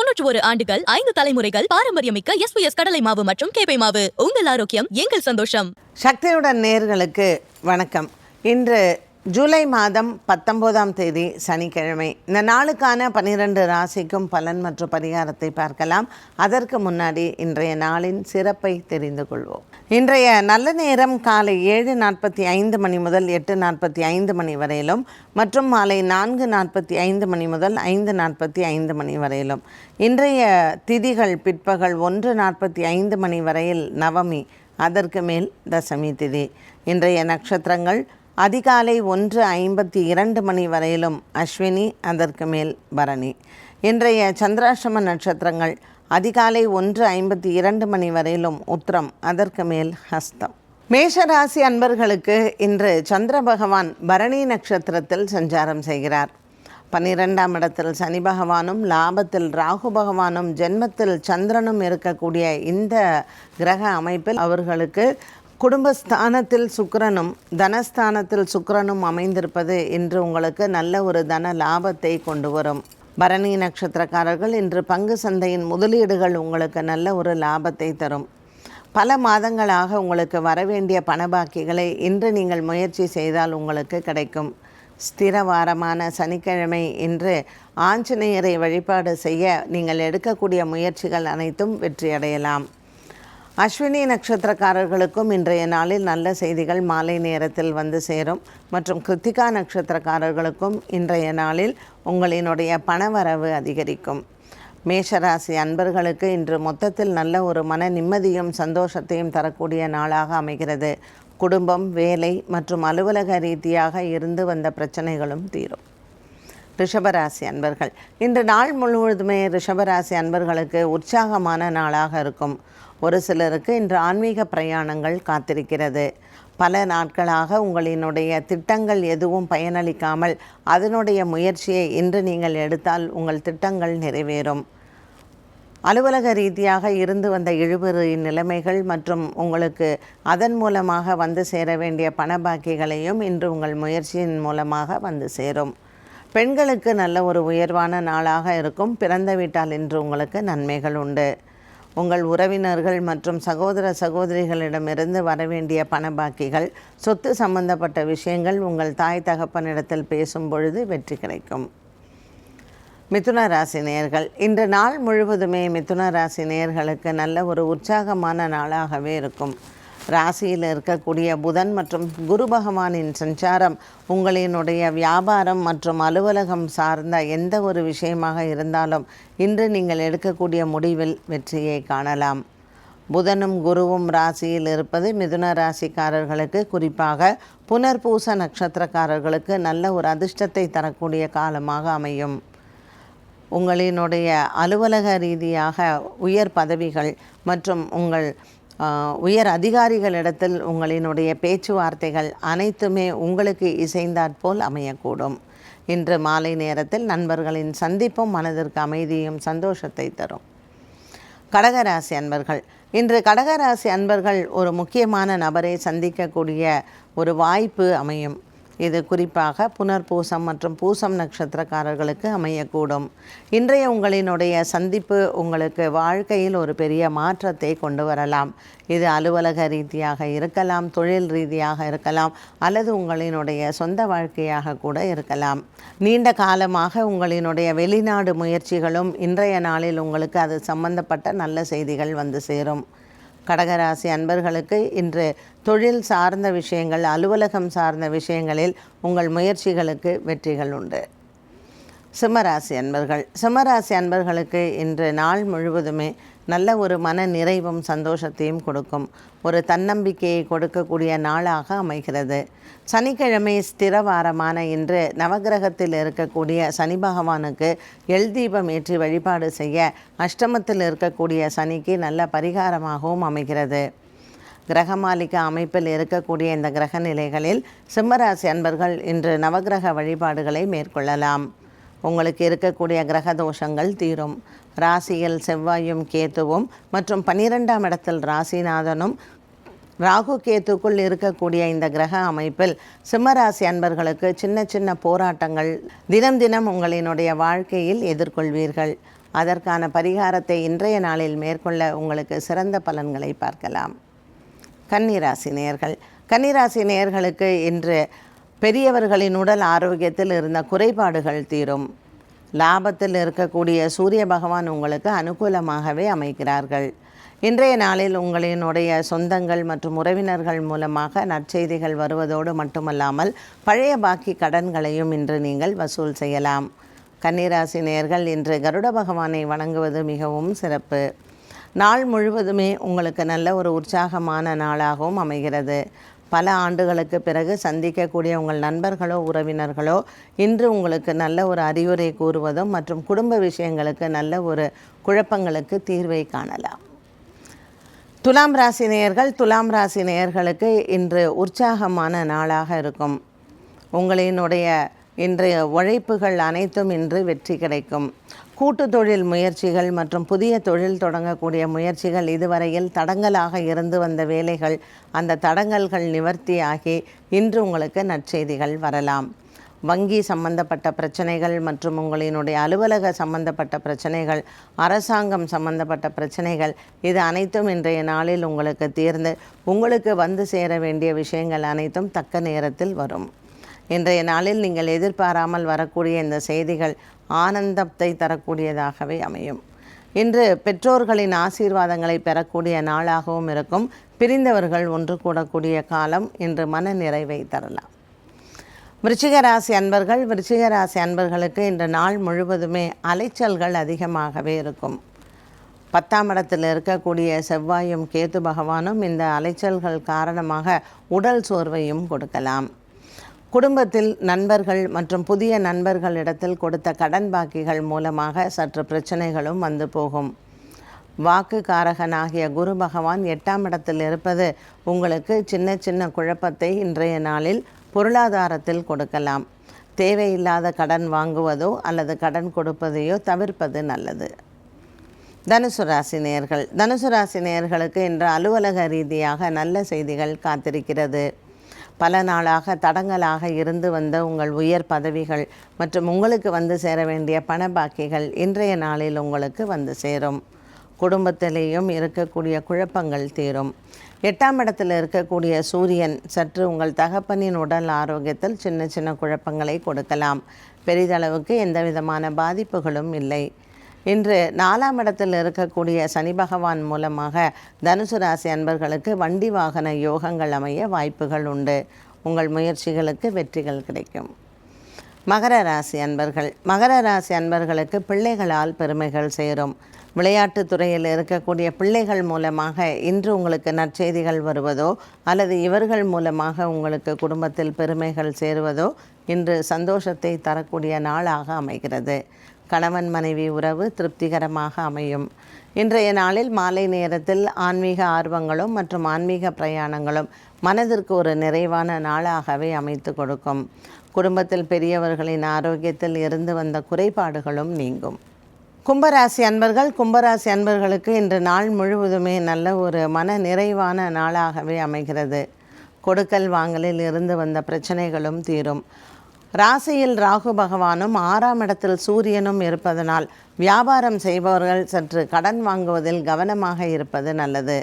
தொன்னூற்று ஒரு ஆண்டுகள் ஐந்து தலைமுறைகள் பாரம்பரியமிக்க எஸ் பி எஸ் கடலை மாவு மற்றும் கேபை மாவு. உங்கள் ஆரோக்கியம் எங்கள் சந்தோஷம். சக்தியுடன் நேர்களுக்கு வணக்கம். இன்று ஜூலை மாதம் பத்தொம்போதாம் தேதி சனிக்கிழமை. இந்த நாளுக்கான பன்னிரண்டு ராசிக்கும் பலன் மற்றும் பரிகாரத்தை பார்க்கலாம். அதற்கு முன்னாடி இன்றைய நாளின் சிறப்பை தெரிந்து கொள்வோம். இன்றைய நல்ல நேரம் காலை ஏழு நாற்பத்தி ஐந்து மணி முதல் எட்டு நாற்பத்தி ஐந்து மணி வரையிலும் மற்றும் மாலை நான்கு நாற்பத்தி ஐந்து மணி முதல் ஐந்து நாற்பத்தி ஐந்து மணி வரையிலும். இன்றைய திதிகள் பிற்பகல் ஒன்று நாற்பத்தி ஐந்து மணி வரையில் நவமி அதற்கு மேல் தசமி திதி. இன்றைய நட்சத்திரங்கள் அதிகாலை ஒன்று ஐம்பத்தி இரண்டு மணி வரையிலும் அஸ்வினி அதற்கு மேல் பரணி. இன்றைய சந்திராசிரம நட்சத்திரங்கள் அதிகாலை ஒன்று ஐம்பத்தி இரண்டு மணி வரையிலும் உத்திரம் அதற்கு மேல் ஹஸ்தம். மேஷராசி அன்பர்களுக்கு இன்று சந்திர பகவான் பரணி நட்சத்திரத்தில் சஞ்சாரம் செய்கிறார். பன்னிரெண்டாம் இடத்தில் சனி பகவானும் லாபத்தில் ராகு பகவானும் ஜென்மத்தில் சந்திரனும் இருக்கக்கூடிய இந்த கிரக அமைப்பில் அவர்களுக்கு குடும்பஸ்தானத்தில் சுக்கரனும் தனஸ்தானத்தில் சுக்கரனும் அமைந்திருப்பது இன்று உங்களுக்கு நல்ல ஒரு தன லாபத்தை கொண்டு வரும். பரணி நட்சத்திரக்காரர்கள் இன்று பங்கு சந்தையின் முதலீடுகள் உங்களுக்கு நல்ல ஒரு லாபத்தை தரும். பல மாதங்களாக உங்களுக்கு வரவேண்டிய பணபாக்கிகளை இன்று நீங்கள் முயற்சி செய்தால் உங்களுக்கு கிடைக்கும். ஸ்திரவாரமான சனிக்கிழமை இன்று ஆஞ்சநேயரை வழிபாடு செய்ய நீங்கள் எடுக்கக்கூடிய முயற்சிகள் அனைத்தும் வெற்றியடையலாம். அஸ்வினி நட்சத்திரக்காரர்களுக்கும் இன்றைய நாளில் நல்ல செய்திகள் மாலை நேரத்தில் வந்து சேரும். மற்றும் கிருத்திகா நட்சத்திரக்காரர்களுக்கும் இன்றைய நாளில் உங்களினுடைய பணவரவு அதிகரிக்கும். மேஷராசி அன்பர்களுக்கு இன்று மொத்தத்தில் நல்ல ஒரு மன நிம்மதியும் சந்தோஷத்தையும் தரக்கூடிய நாளாக அமைகிறது. குடும்பம் வேலை மற்றும் அலுவலக ரீதியாக இருந்து வந்த பிரச்சனைகளும் தீரும். ரிஷபராசி அன்பர்கள். இன்று நாள் முழுவதுமே ரிஷபராசி அன்பர்களுக்கு உற்சாகமான நாளாக இருக்கும். ஒரு சிலருக்கு இன்று ஆன்மீக பிரயாணங்கள் காத்திருக்கிறது. பல நாட்களாக உங்களினுடைய திட்டங்கள் எதுவும் பயனளிக்காமல் அதனுடைய முயற்சியை இன்று நீங்கள் எடுத்தால் உங்கள் திட்டங்கள் நிறைவேறும். அலுவலக ரீதியாக இருந்து வந்த இழுபறி நிலைமைகள் மற்றும் உங்களுக்கு அதன் மூலமாக வந்து சேர வேண்டிய பண பாக்கிகளையும் இன்று உங்கள் முயற்சியின் மூலமாக வந்து சேரும். பெண்களுக்கு நல்ல ஒரு உயர்வான நாளாக இருக்கும். பிறந்த வீட்டால் இன்று உங்களுக்கு நன்மைகள் உண்டு. உங்கள் உறவினர்கள் மற்றும் சகோதர சகோதரிகளிடமிருந்து வரவேண்டிய பண பாக்கிகள் சொத்து சம்பந்தப்பட்ட விஷயங்கள் உங்கள் தாய் தகப்பனிடத்தில் பேசும் பொழுது வெற்றி கிடைக்கும். மிதுன ராசி நேயர்கள் இன்று நாள் முழுவதுமே மிதுன ராசி நேயர்களுக்கு நல்ல ஒரு உற்சாகமான நாளாகவே இருக்கும். ராசியில் இருக்கக்கூடிய புதன் மற்றும் குரு பகவானின் சஞ்சாரம் உங்களினுடைய வியாபாரம் மற்றும் அலுவலகம் சார்ந்த எந்த ஒரு விஷயமாக இருந்தாலும் இன்று நீங்கள் எடுக்கக்கூடிய முடிவில் வெற்றியை காணலாம். புதனும் குருவும் ராசியில் இருப்பது மிதுன ராசிக்காரர்களுக்கு குறிப்பாக புனர்பூச நட்சத்திரக்காரர்களுக்கு நல்ல ஒரு அதிர்ஷ்டத்தை தரக்கூடிய காலமாக அமையும். உங்களினுடைய அலுவலக ரீதியாக உயர் பதவிகள் மற்றும் உங்கள் உயர் அதிகாரிகளிடத்தில் உங்களினுடைய பேச்சுவார்த்தைகள் அனைத்துமே உங்களுக்கு இசைந்தாற்போல் அமையக்கூடும். இன்று மாலை நேரத்தில் நண்பர்களின் சந்திப்பும் மனதிற்கு அமைதியும் சந்தோஷத்தை தரும். கடகராசி அன்பர்கள் இன்று கடகராசி அன்பர்கள் ஒரு முக்கியமான நபரை சந்திக்கக்கூடிய ஒரு வாய்ப்பு அமையும். இது குறிப்பாக புனர்பூசம் மற்றும் பூசம் நட்சத்திரக்காரர்களுக்கு அமையக்கூடும். இன்றைய உங்களினுடைய சந்திப்பு உங்களுக்கு வாழ்க்கையில் ஒரு பெரிய மாற்றத்தை கொண்டு வரலாம். இது அலுவலக ரீதியாக இருக்கலாம் தொழில் ரீதியாக இருக்கலாம் அல்லது உங்களினுடைய சொந்த வாழ்க்கையாக கூட இருக்கலாம். நீண்ட காலமாக உங்களினுடைய வெளிநாடு முயற்சிகளும் இன்றைய நாளில் உங்களுக்கு அது சம்பந்தப்பட்ட நல்ல செய்திகள் வந்து சேரும். கடகராசி அன்பர்களுக்கு இன்று தொழில் சார்ந்த விஷயங்கள் அலுவலகம் சார்ந்த விஷயங்களில் உங்கள் முயற்சிகளுக்கு வெற்றிகள் உண்டு. சிம்மராசி அன்பர்கள். சிம்மராசி அன்பர்களுக்கு இன்று நாள் முழுவதுமே நல்ல ஒரு மன நிறைவும் சந்தோஷத்தையும் கொடுக்கும். ஒரு தன்னம்பிக்கையை கொடுக்கக்கூடிய நாளாக அமைகிறது. சனிக்கிழமை ஸ்திரவாரமான இன்று நவகிரகத்தில் இருக்கக்கூடிய சனி பகவானுக்கு எல் தீபம் ஏற்றி வழிபாடு செய்ய அஷ்டமத்தில் இருக்கக்கூடிய சனிக்கு நல்ல பரிகாரமாகவும் அமைகிறது. கிரகமாளிக அமைப்பில் இருக்கக்கூடிய இந்த கிரக நிலைகளில் சிம்மராசி அன்பர்கள் இன்று நவகிரக வழிபாடுகளை மேற்கொள்ளலாம். உங்களுக்கு இருக்கக்கூடிய கிரக தோஷங்கள் தீரும். ராசியில் செவ்வாயும் கேத்துவும் மற்றும் பன்னிரெண்டாம் இடத்தில் ராசிநாதனும் ராகு கேத்துக்குள் இருக்கக்கூடிய இந்த கிரக அமைப்பில் சிம்மராசி அன்பர்களுக்கு சின்ன சின்ன போராட்டங்கள் தினம் தினம் உங்களினுடைய வாழ்க்கையில் எதிர்கொள்வீர்கள். அதற்கான பரிகாரத்தை இன்றைய நாளில் மேற்கொள்ள உங்களுக்கு சிறந்த பலன்களை பார்க்கலாம். கன்னிராசி நேயர்கள் கன்னிராசி நேர்களுக்கு இன்று பெரியவர்களின் உடல் ஆரோக்கியத்தில் இருந்த குறைபாடுகள் தீரும். லாபத்தில் இருக்கக்கூடிய சூரிய பகவான் உங்களுக்கு அனுகூலமாகவே அமைக்கிறார்கள் இன்றைய நாளில் உங்களினுடைய சொந்தங்கள் மற்றும் உறவினர்கள் மூலமாக நற்செய்திகள் வருவதோடு மட்டுமல்லாமல் பழைய பாக்கி கடன்களையும் இன்று நீங்கள் வசூல் செய்யலாம். கன்னிராசி நேர்கள் இன்று கருட பகவானை வணங்குவது மிகவும் சிறப்பு. நாள் முழுவதுமே உங்களுக்கு நல்ல ஒரு உற்சாகமான நாளாகவும் அமைகிறது. பல ஆண்டுகளுக்கு பிறகு சந்திக்கக்கூடிய உங்கள் நண்பர்களோ உறவினர்களோ இன்று உங்களுக்கு நல்ல ஒரு அறிவுரை கூறுவதும் மற்றும் குடும்ப விஷயங்களுக்கு நல்ல ஒரு குழப்பங்களுக்கு தீர்வை காணலாம். துலாம் ராசி நேயர்கள் துலாம் ராசி நேயர்களுக்கு இன்று உற்சாகமான நாளாக இருக்கும். உங்களினுடைய இன்றைய உழைப்புகள் அனைத்தும் இன்று வெற்றி கிடைக்கும். கூட்டு தொழில் முயற்சிகள் மற்றும் புதிய தொழில் தொடங்கக்கூடிய முயற்சிகள் இதுவரையில் தடங்கலாக இருந்து வந்த வேலைகள் அந்த தடங்கல்கள் நிவர்த்தியாகி இன்று உங்களுக்கு நற்செய்திகள் வரலாம். வங்கி சம்பந்தப்பட்ட பிரச்சனைகள் மற்றும் உங்களினுடைய அலுவலக சம்பந்தப்பட்ட பிரச்சனைகள் அரசாங்கம் சம்பந்தப்பட்ட பிரச்சனைகள் இது அனைத்தும் இன்றைய நாளில் உங்களுக்கு தீர்ந்து உங்களுக்கு வந்து சேர வேண்டிய விஷயங்கள் அனைத்தும் தக்க நேரத்தில் வரும். இன்றைய நாளில் நீங்கள் எதிர்பாராமல் வரக்கூடிய இந்த செய்திகள் ஆனந்தத்தை தரக்கூடியதாகவே அமையும். இன்று பெற்றோர்களின் ஆசீர்வாதங்களை பெறக்கூடிய நாளாகவும் இருக்கும். பிரிந்தவர்கள் ஒன்று கூடக்கூடிய காலம் இன்று மன நிறைவை தரலாம். விருச்சிகராசி அன்பர்கள் விருச்சிகராசி அன்பர்களுக்கு இன்று நாள் முழுவதுமே அலைச்சல்கள் அதிகமாகவே இருக்கும். பத்தாம் இடத்தில் இருக்கக்கூடிய செவ்வாயும் கேது பகவானும் இந்த அலைச்சல்கள் காரணமாக உடல் சோர்வையும் கொடுக்கலாம். குடும்பத்தில் நண்பர்கள் மற்றும் புதிய நண்பர்களிடத்தில் கொடுத்த கடன் பாக்கிகள் மூலமாக சற்று பிரச்சனைகளும் வந்து போகும். வாக்கு காரகனாகிய குரு பகவான் எட்டாம் இடத்தில் இருப்பது உங்களுக்கு சின்ன சின்ன குழப்பத்தை இன்றைய நாளில் பொருளாதாரத்தில் கொடுக்கலாம். தேவையில்லாத கடன் வாங்குவதோ அல்லது கடன் கொடுப்பதையோ தவிர்ப்பது நல்லது. தனுசு ராசி நேயர்கள் தனுசு ராசி நேயர்களுக்கு இன்று அலுவலக ரீதியாக நல்ல செய்திகள் காத்திருக்கிறது. பல நாளாக தடங்கலாக இருந்து வந்த உங்கள் உயர் பதவிகள் மற்றும் உங்களுக்கு வந்து சேர வேண்டிய பண பாக்கிகள் இன்றைய நாளில் உங்களுக்கு வந்து சேரும். குடும்பத்திலேயும் இருக்கக்கூடிய குழப்பங்கள் தீரும். எட்டாம் இடத்தில் இருக்கக்கூடிய சூரியன் சற்று உங்கள் தகப்பனின் உடல் ஆரோக்கியத்தில் சின்ன சின்ன குழப்பங்களை கொடுக்கலாம். பெரிதளவுக்கு எந்த விதமான பாதிப்புகளும் இல்லை. இன்று நாலாம் இடத்தில் இருக்கக்கூடிய சனி பகவான் மூலமாக தனுசு ராசி அன்பர்களுக்கு வண்டி வாகன யோகங்கள் அமைய வாய்ப்புகள் உண்டு. உங்கள் முயற்சிகளுக்கு வெற்றிகள் கிடைக்கும். மகர ராசி அன்பர்கள் மகர ராசி அன்பர்களுக்கு பிள்ளைகளால் பெருமைகள் சேரும். விளையாட்டுத் துறையில் இருக்கக்கூடிய பிள்ளைகள் மூலமாக இன்று உங்களுக்கு நற்செய்திகள் வருவதோ அல்லது இவர்கள் மூலமாக உங்களுக்கு குடும்பத்தில் பெருமைகள் சேருவதோ இன்று சந்தோஷத்தை தரக்கூடிய நாளாக அமைகிறது. கணவன் மனைவி உறவு திருப்திகரமாக அமையும். இன்றைய நாளில் மாலை நேரத்தில் ஆன்மீக ஆர்வங்களும் மற்றும் ஆன்மீக பிரயாணங்களும் மனதிற்கு ஒரு நிறைவான நாளாகவே அமைத்து கொடுக்கும். குடும்பத்தில் பெரியவர்களின் ஆரோக்கியத்தில் இருந்து வந்த குறைபாடுகளும் நீங்கும். கும்பராசி அன்பர்கள் கும்பராசி அன்பர்களுக்கு இன்று நாள் முழுவதுமே நல்ல ஒரு மன நிறைவான நாளாகவே அமைகிறது. கொடுக்கல் வாங்கலில் இருந்து வந்த பிரச்சனைகளும் தீரும். ராசியில் ராகு பகவானும் ஆறாம் இடத்தில் சூரியனும் இருப்பதனால் வியாபாரம் செய்பவர்கள் சற்று கடன் வாங்குவதில் கவனமாக இருப்பது நல்லது.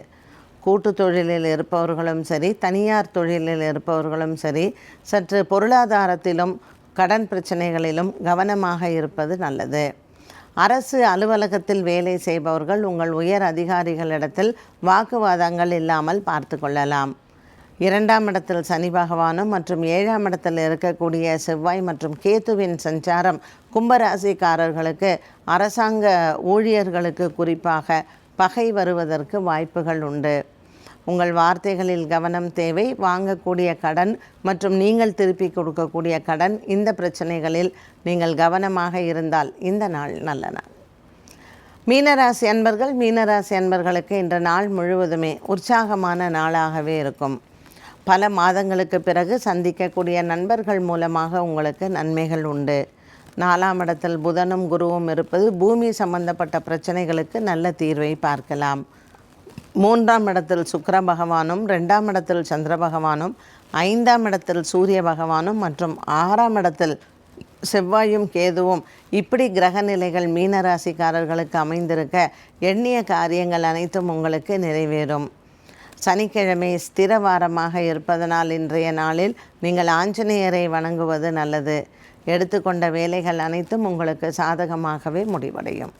கூட்டு தொழிலில் இருப்பவர்களும் சரி தனியார் தொழிலில் இருப்பவர்களும் சரி சற்று பொருளாதாரத்திலும் கடன் பிரச்சனைகளிலும் கவனமாக இருப்பது நல்லது. அரசு அலுவலகத்தில் வேலை செய்பவர்கள் உங்கள் உயர் அதிகாரிகளிடத்தில் வாக்குவாதங்கள் இல்லாமல் பார்த்து கொள்ளலாம். இரண்டாம் இடத்தில் சனி பகவானும் மற்றும் ஏழாம் இடத்தில் இருக்கக்கூடிய செவ்வாய் மற்றும் கேத்துவின் சஞ்சாரம் கும்பராசிக்காரர்களுக்கு அரசாங்க ஊழியர்களுக்கு குறிப்பாக பகை வருவதற்கு வாய்ப்புகள் உண்டு. உங்கள் வார்த்தைகளில் கவனம் தேவை. வாங்கக்கூடிய கடன் மற்றும் நீங்கள் திருப்பி கொடுக்கக்கூடிய கடன் இந்த பிரச்சனைகளில் நீங்கள் கவனமாக இருந்தால் இந்த நாள் நல்ல நாள். மீனராசி அன்பர்கள் மீனராசி அன்பர்களுக்கு இன்ற நாள் முழுவதுமே உற்சாகமான நாளாகவே இருக்கும். பல மாதங்களுக்கு பிறகு சந்திக்கக்கூடிய நண்பர்கள் மூலமாக உங்களுக்கு நன்மைகள் உண்டு. நாலாம் இடத்தில் புதனும் குருவும் இருப்பது பூமி சம்பந்தப்பட்ட பிரச்சனைகளுக்கு நல்ல தீர்வை பார்க்கலாம். மூன்றாம் இடத்தில் சுக்கர பகவானும் ரெண்டாம் இடத்தில் சந்திர பகவானும் ஐந்தாம் இடத்தில் சூரிய பகவானும் மற்றும் ஆறாம் இடத்தில் செவ்வாயும் கேதுவும் இப்படி கிரக நிலைகள் மீனராசிக்காரர்களுக்கு அமைந்திருக்க எண்ணிய காரியங்கள் அனைத்தும் உங்களுக்கு நிறைவேறும். சனிக்கிழமை ஸ்திர வாரமாக இருப்பதனால் இன்றைய நாளில் நீங்கள் ஆஞ்சநேயரை வணங்குவது நல்லது. எடுத்துக்கொண்ட வேலைகள் அனைத்தும் உங்களுக்கு சாதகமாகவே முடிவடையும்.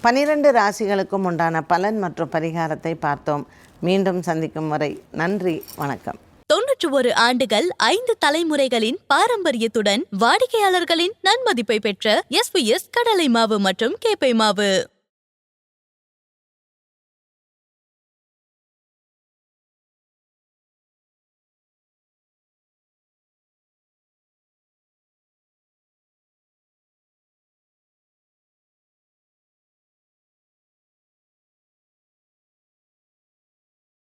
பனிரெண்டு ராசிகளுக்கும் உண்டான பலன் மற்றும் பரிகாரத்தை பார்த்தோம். மீண்டும் சந்திக்கும் வரை நன்றி வணக்கம். தொன்னூற்று ஒரு ஆண்டுகள் ஐந்து தலைமுறைகளின் பாரம்பரியத்துடன் வாடிக்கையாளர்களின் நன்மதிப்பை பெற்ற எஸ்பிஎஸ் கடலை மாவு மற்றும் கேப்பை மாவு.